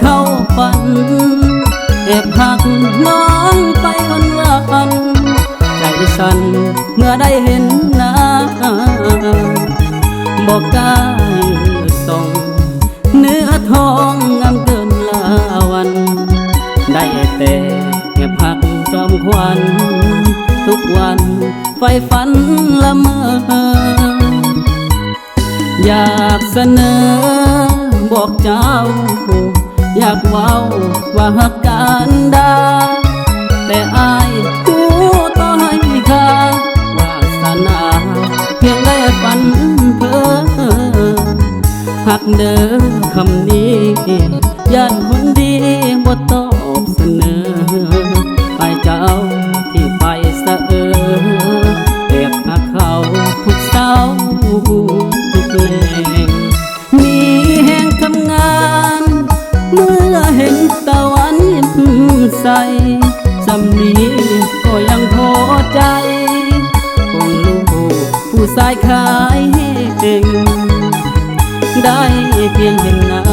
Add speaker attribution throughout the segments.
Speaker 1: เข้าฝันแอบหักน้องไปวันวันใจสั่นเมื่อได้เห็นหน้าบอกกายส่งเนื้อทองงามเกินลาวัน ได้แต่แอบพักจอมควันทุกวันไฟฝันละเมอ อยากเสนอบอกเจ้า อยากเว้าว่าหักกันดา แต่อายกูต่อให้ค่าวาสนาเพียงได้ฝันเพ้อหักเด้อคำนี้ย่านคนดีบ่ตอบเสนอ ใสจำนี้ก็ยังพอใจคงลูกผู้ชายขายเก่งได้เพียงเห็นหน้า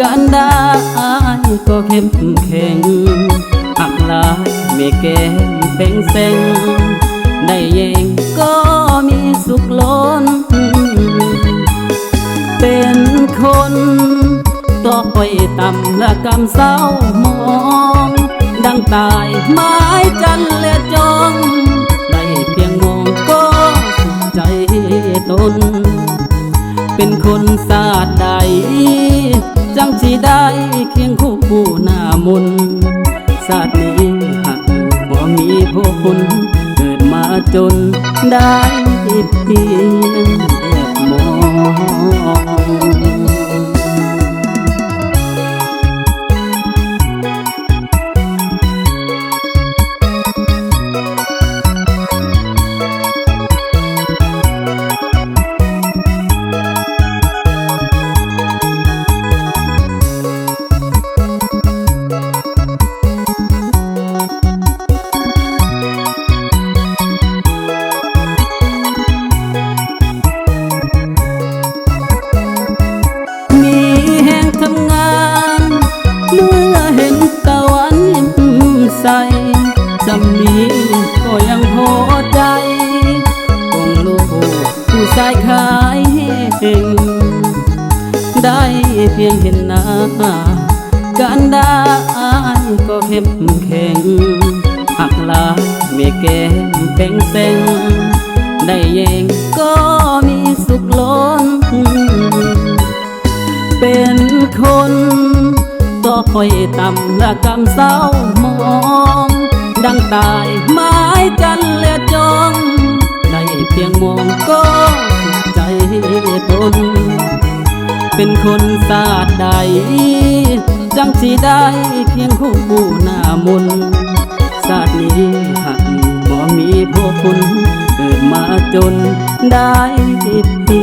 Speaker 1: การได้ก็เข้มแข็งหักลายไม่แก้มเป็นเซ็งได้เยงก็มีสุขล้น เป็นคน ต่อไปต่ำและกำเศร้ามอง ดังตายไม้จันและจองได้เพียงมองก็ใจตน เป็นคนสาดใด จังสีได้เคียงคู่ผู้หน้ามนสาดนี้หักบ่มีพวกคุณเกิดมาจนได้เพียงแอบมอง ใสจำนี้ก็ยังพอใจคงลูกผู้ชายขายเองได้เพียงเห็นหน้า การได้ก็เข้มแข็งหักลายไม่แก้มเป็นเซ็งได้เยงก็มีสุขล้น เป็นคน คอยต่ำและกำเศร้ามอง ดังตายไม้จันและจองได้เพียงมองก็ใจตนเป็นคนสาดใด จังสีได้เพียงคู่ผู้หน้ามนสาดนี้หักบ่มีพวกคุณเกิดมาจนได้เพี